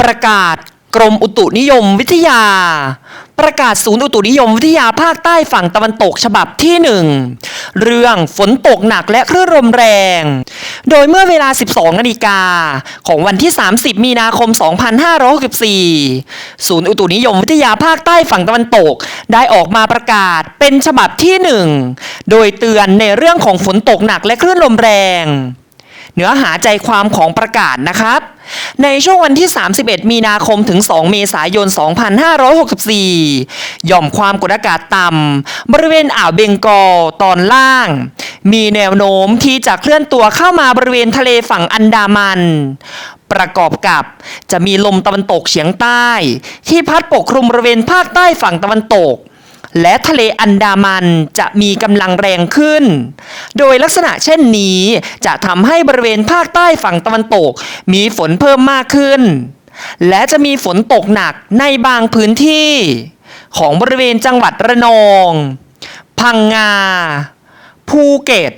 ประกาศกรมอุตุนิยมวิทยา ประกาศศูนย์อุตุนิยมวิทยาภาคใต้ฝั่งตะวันตกฉบับที่หนึ่งเรื่องฝนตกหนักและคลื่นลมแรง โดยเมื่อเวลา 12 นาฬิกา ของวันที่ 30 มีนาคม 2564 ศูนย์อุตุนิยมวิทยาภาคใต้ฝั่งตะวันตก ได้ออกมาประกาศเป็นฉบับที่หนึ่งโดยเตือนในเรื่องของฝนตกหนักและคลื่นลมแรง เนื้อหาใจความของประกาศนะครับ ในช่วงวันที่ 31 มีนาคมถึง 2 เมษายน 2564 หย่อมความกดอากาศต่ำบริเวณอ่าวเบงกอลตอนล่าง มีแนวโน้มที่จะเคลื่อนตัวเข้ามาบริเวณทะเลฝั่งอันดามัน ประกอบกับจะมีลมตะวันตกเฉียงใต้ ที่พัดปกคลุมบริเวณภาคใต้ฝั่งตะวันตก และทะเลอันดามันจะมีกำลังแรงขึ้น โดยลักษณะเช่นนี้จะทำให้บริเวณภาคใต้ฝั่งตะวันตก มีฝนเพิ่มมากขึ้น และจะมีฝนตกหนักในบางพื้นที่ ของบริเวณจังหวัดระนอง พังงา ภูเก็ต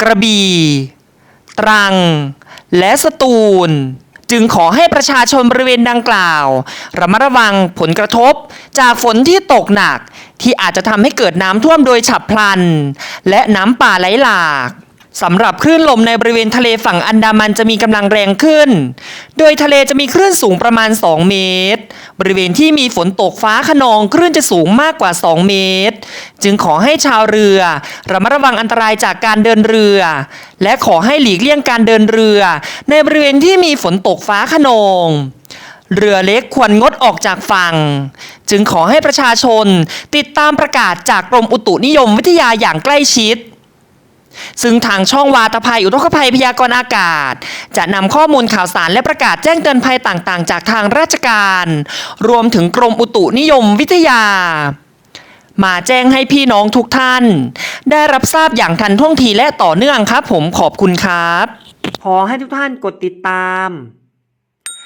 กระบี่ ตรัง และสตูล จึงขอให้ประชาชนบริเวณดังกล่าว ระมัดระวังผลกระทบ จากฝนที่ตกหนัก ที่อาจจะทำให้เกิดน้ำท่วมโดยฉับพลัน และน้ำป่าไหลหลากสำหรับคลื่นลมในบริเวณทะเลฝั่งอันดามันจะมีกำลังแรงขึ้น โดยทะเลจะมีคลื่นสูงประมาณ 2 เมตร บริเวณที่มีฝนตกฟ้าขนองคลื่นจะสูงมากกว่า 2 เมตร จึงขอให้ชาวเรือระมัดระวังอันตรายจากการเดินเรือ และขอให้หลีกเลี่ยงการเดินเรือ ในบริเวณที่มีฝนตกฟ้าขนองเรือเล็กควรงดออกจากฝั่ง จึงขอให้ประชาชนติดตามประกาศจากกรมอุตุนิยมวิทยาอย่างใกล้ชิด ซึ่งทางช่องวาตภัยอุทกภัยพยากรณ์อากาศ จะนำข้อมูลข่าวสารและประกาศแจ้งเตือนภัยต่างๆ จากทางราชการ รวมถึงกรมอุตุนิยมวิทยา มาแจ้งให้พี่น้องทุกท่าน ได้รับทราบอย่างทันท่วงทีและต่อเนื่องครับ ผมขอบคุณครับ ขอให้ทุกท่านกดติดตาม